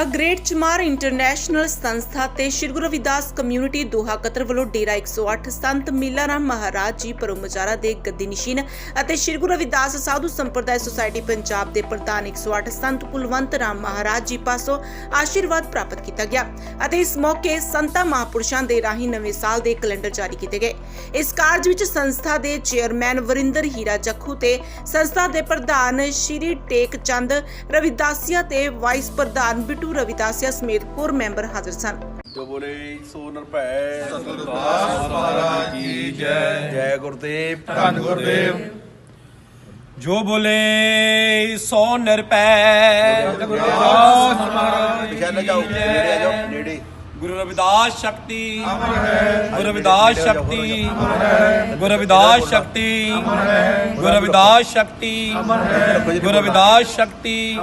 ਦਾ great ਚਮਾਰ international ਸੰਸਥਾ ਤੇ Shri Guru Ravidas community Doha Qatar ਵੱਲੋਂ ਡੇਰਾ 108 ਸੰਤ ਮੀਲਾਰਾਮ ਮਹਾਰਾਜ ਜੀ ਪਰਮਜਾਰਾ ਦੇ ਗੱਦੀ ਅਤੇ ਸ਼੍ਰੀ ਗੁਰੂ ਰਵਿਦਾਸ ਸਾਧੂ ਸੰਪਰਦਾਇ ਸੁਸਾਇਟੀ ਪੰਜਾਬ ਦੇ ਪ੍ਰਧਾਨ 108 ਸੰਤ ਕੁਲਵੰਤ ਰਾਮ ਮਹਾਰਾਜ ਜੀ ਪਾਸੋਂ ਆਸ਼ੀਰਵਾਦ ਪ੍ਰਾਪਤ ਕੀਤਾ ਗਿਆ ਅਤੇ ਇਸ ਮੌਕੇ ਸੰਤਾਂ ਮਹਾਪੁਰਸ਼ਾਂ ਦੇ ਰਾਹੀਂ ਨਵੇਂ ਸਾਲ ਦੇ ਕੈਲੰਡਰ ਜਾਰੀ ਕੀਤੇ ਗਏ। ਇਸ ਕਾਰਜ ਵਿੱਚ ਸੰਸਥਾ ਦੇ ਚੇਅਰਮੈਨ ਵਰਿੰਦਰ ਹੀਰਾ ਜੱਖੂ ਤੇ ਸੰਸਥਾ ਦੇ ਪ੍ਰਧਾਨ ਸ਼੍ਰੀ ਟੇਕ ਚੰਦ ਰਵਿਦਾਸੀਆ ਤੇ ਵਾਈਸ ਪ੍ਰਧਾਨ ਬਿਟੂ ਰਵਿਦਾਸੀਆ ਸਮੇਤ ਹੋਰ ਮੈਂਬਰ ਹਾਜ਼ਰ ਸਨ। ਜੋ ਬੋਲੇ ਸੋ ਨਿਰਭੈ ਸਤਿਗੁਰਦਾਸ ਮਹਾਰਾਜ ਕੀ ਜੈ। ਜੈ ਗੁਰਦੇਵ। ਧੰਨ ਗੁਰਦੇਵ। ਜੋ ਬੋਲੇ ਸੋ ਨਿਰਪੈ ਪਿਛੇ ਨਾ ਜਾਓ ਨੇੜੇ ਆ ਜਾਓ ਨੇੜੇ ਗੁਰੂ ਰਵਿਦਾਸ ਸ਼ਕਤੀ। ਗੁਰੂ ਰਵਿਦਾਸ ਸ਼ਕਤੀ। ਗੁਰੂ ਰਵਿਦਾਸ ਸ਼ਕਤੀ। ਗੁਰੂ ਰਵਿਦਾਸ ਸ਼ਕਤੀ। ਗੁਰੂ ਰਵਿਦਾਸ ਸ਼ਕਤੀ।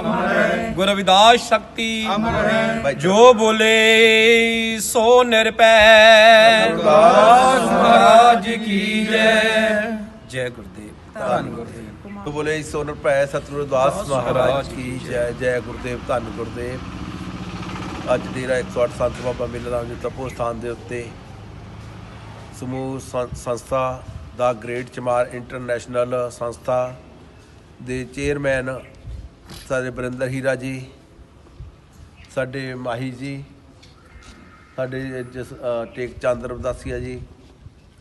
ਗੁਰੂ ਰਵਿਦਾਸ ਸ਼ਕਤੀ। ਜੋ ਬੋਲੇ ਸੋ ਨਿਰਪੈ। ਮਹਾਰਾਜ ਕੀ ਜੈ। ਜੈ ਗੁਰਦੇਵ। ਧੰਨ ਗੁਰਦੇਵ। ਜੋ ਬੋਲੇ ਸੋ ਨਿਰਭੈ ਸਤਿਗੁਰਦਾਸ ਮਹਾਰਾਜ ਕੀ ਜੈ। ਜੈ ਗੁਰਦੇਵ ਧੰਨ ਗੁਰਦੇਵ। ਅੱਜ ਡੇਰਾ 108 ਸੰਤ ਬਾਬਾ ਮੇਲਾ ਰਾਮ ਜੀ ਤਪੋ ਸਥਾਨ ਦੇ ਉੱਤੇ ਸਮੂਹ ਸੰ- ਸੰਸਥਾ ਦਾ ਗ੍ਰੇਟ ਚਮਾਰ ਇੰਟਰਨੈਸ਼ਨਲ ਸੰਸਥਾ ਦੇ ਚੇਅਰਮੈਨ ਸਾਡੇ ਬਰਿੰਦਰ ਹੀਰਾ ਜੀ ਸਾਡੇ ਮਾਹੀ ਜੀ ਸਾਡੇ ਜਸ ਟੇਕ ਚੰਦ ਰਵਦਾਸੀਆ ਜੀ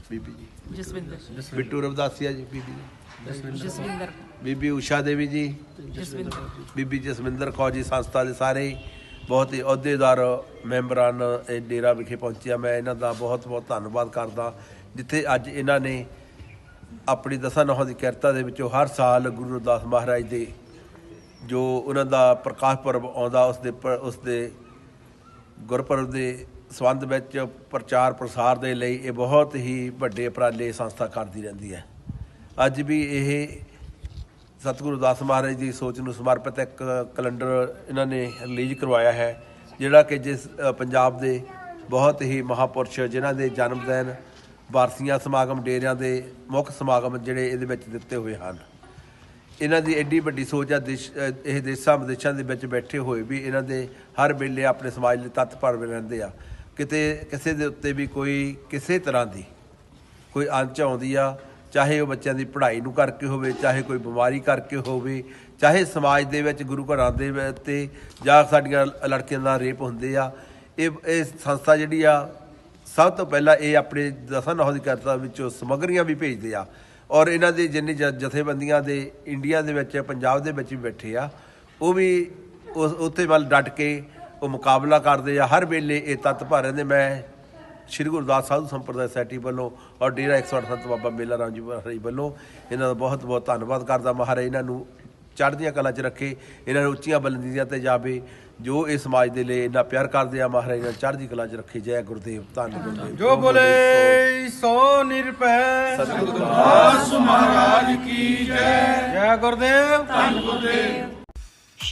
ਬੀਬੀ ਜੀ। ਜਸਵਿੰਦਰ। ਬਿੱਟੂ ਰਵਦਾਸੀਆ ਜੀ ਬੀਬੀ ਜੀ। ਜਸਵਿੰਦਰ। ਬੀਬੀ ਊਸ਼ਾ ਦੇਵੀ ਜੀ। ਜਸਵਿੰਦਰ। ਬੀਬੀ ਜਸਵਿੰਦਰ ਕੌਰ ਜੀ ਸੰਸਥਾ ਦੇ ਸਾਰੇ ਬਹੁਤ ਹੀ ਅਹੁਦੇਦਾਰ ਮੈਂਬਰਾਂ ਇਹ ਡੇਰਾ ਵਿਖੇ ਪਹੁੰਚਿਆ। ਮੈਂ ਇਹਨਾਂ ਦਾ ਬਹੁਤ ਬਹੁਤ ਧੰਨਵਾਦ ਕਰਦਾ, ਜਿੱਥੇ ਅੱਜ ਇਹਨਾਂ ਨੇ ਆਪਣੀ ਦਸਾਂ ਨੌਹਾਂ ਦੀ ਕਿਰਤਾ ਦੇ ਵਿੱਚੋਂ ਹਰ ਸਾਲ ਗੁਰੂ ਰਵਿਦਾਸ ਮਹਾਰਾਜ ਦੇ ਜੋ ਉਹਨਾਂ ਦਾ ਪ੍ਰਕਾਸ਼ ਪਰਬ ਆਉਂਦਾ, ਉਸ ਦੇ ਪ- ਉਸ ਦੇ ਗੁਰਪੁਰਬ ਦੇ ਸੰਬੰਧ ਵਿੱਚ ਪ੍ਰਚਾਰ ਪ੍ਰਸਾਰ ਦੇ ਲਈ ਇਹ ਬਹੁਤ ਹੀ ਵੱਡੇ ਉਪਰਾਲੇ ਸੰਸਥਾ ਕਰਦੀ ਰਹਿੰਦੀ ਹੈ। ਅੱਜ ਵੀ ਇਹ ਸਤਿਗੁਰੂ ਦਾਸ ਮਹਾਰਾਜ ਦੀ ਸੋਚ ਨੂੰ ਸਮਰਪਿਤ ਇੱਕ ਕੈਲੰਡਰ ਇਹਨਾਂ ਨੇ ਰਿਲੀਜ਼ ਕਰਵਾਇਆ ਹੈ, ਜਿਹੜਾ ਕਿ ਜਿਸ ਪੰਜਾਬ ਦੇ ਬਹੁਤ ਹੀ ਮਹਾਪੁਰਸ਼ ਜਿਨ੍ਹਾਂ ਦੇ ਜਨਮ ਦਿਨ, ਵਾਰਸੀਆਂ ਸਮਾਗਮ, ਡੇਰਿਆਂ ਦੇ ਮੁੱਖ ਸਮਾਗਮ ਜਿਹੜੇ ਇਹਦੇ ਵਿੱਚ ਦਿੱਤੇ ਹੋਏ ਹਨ। ਇਹਨਾਂ ਦੀ ਐਡੀ ਵੱਡੀ ਸੋਚ ਆ ਦੇਸ਼ ਇਹ ਦੇਸ਼ਾਂ ਵਿਦੇਸ਼ਾਂ ਦੇ ਵਿੱਚ ਬੈਠੇ ਹੋਏ ਵੀ ਇਹਨਾਂ ਦੇ ਹਰ ਵੇਲੇ ਆਪਣੇ ਸਮਾਜ ਲਈ ਤਤਪਰ ਰਹਿੰਦੇ ਆ। ਕਿਤੇ ਕਿਸੇ ਦੇ ਉੱਤੇ ਵੀ ਕੋਈ, ਕਿਸੇ ਤਰ੍ਹਾਂ ਦੀ ਕੋਈ ਅੰਚ ਆਉਂਦੀ ਆ ਚਾਹੇ ਉਹ ਬੱਚਿਆਂ ਦੀ ਪੜ੍ਹਾਈ ਨੂੰ ਕਰਕੇ ਹੋਵੇ, ਚਾਹੇ ਕੋਈ ਬਿਮਾਰੀ ਕਰਕੇ ਹੋਵੇ, ਚਾਹੇ ਸਮਾਜ ਦੇ ਵਿੱਚ ਗੁਰੂ ਘਰਾਂ ਦੇ ਵਿੱਚ ਤੇ ਜਾਂ ਸਾਡੀਆਂ ਲੜਕੀਆਂ ਦਾ ਰੇਪ ਹੁੰਦੇ ਆ, ਇਹ ਇਹ ਸੰਸਥਾ ਜਿਹੜੀ ਆ, ਸਭ ਤੋਂ ਪਹਿਲਾਂ ਇਹ ਆਪਣੇ ਦਸਾਂ ਨੌਂ ਕਰਤਾ ਵਿੱਚੋਂ ਸਮੱਗਰੀਆਂ ਵੀ ਭੇਜਦੇ ਆ। ਔਰ ਇਹਨਾਂ ਦੇ ਜਿੰਨੇ ਜ- ਜਥੇਬੰਦੀਆਂ ਦੇ ਇੰਡੀਆ ਦੇ ਵਿੱਚ, ਪੰਜਾਬ ਦੇ ਵਿੱਚ ਵੀ ਬੈਠੇ ਆ, ਉਹ ਵੀ ਉਸ, ਉੱਥੇ ਵੱਲ ਡਟ ਕੇ ਉਹ ਮੁਕਾਬਲਾ ਕਰਦੇ ਆ। ਹਰ ਵੇਲੇ ਇਹ ਤੱਤ ਭਰ ਰਹਿੰਦੇ। ਮੈਂ ਸ਼੍ਰੀ ਗੁਰਦਾਸ ਸਾਧੂ ਸੰਪਰਦਾਇ ਸੋਸਾਇਟੀ ਵੱਲੋਂ ਔਰ ਡੇਰਾ 108 ਸੰਤ ਬਾਬਾ ਮੇਲਾ ਰਾਮ ਜੀ ਮਹਾਰਾਜ ਵੱਲੋਂ ਇਹਨਾਂ ਦਾ ਬਹੁਤ ਬਹੁਤ ਧੰਨਵਾਦ ਕਰਦਾ ਮਹਾਰਾਜ ਇਹਨਾਂ ਨੂੰ ਚੜ੍ਹਦੀਆਂ ਕਲਾ 'ਚ ਰੱਖੇ ਇਹਨਾਂ ਨੂੰ ਉੱਚੀਆਂ ਬੁਲੰਦੀਆਂ ਤੇ ਜਾਵੇ ਜੋ ਇਹ ਸਮਾਜ ਦੇ ਲਈ ਇੰਨਾ ਪਿਆਰ ਕਰਦੇ ਆ ਮਹਾਰਾਜ ਇਹਨਾਂ ਨੂੰ ਚੜ੍ਹਦੀ ਕਲਾ 'ਚ ਰੱਖੇ। ਜੈ ਗੁਰਦੇਵ ਧੰਨ ਗੁਰਦੇਵ। ਜੋ ਬੋਲੇ ਸੋ ਨਿਰਪੈ ਸਤਿਗੁਰਦਾਸ ਮਹਾਰਾਜ ਕੀ ਜੈ। ਜੈ ਗੁਰਦੇਵ। ਧੰਨ ਗੁਰਦੇਵ।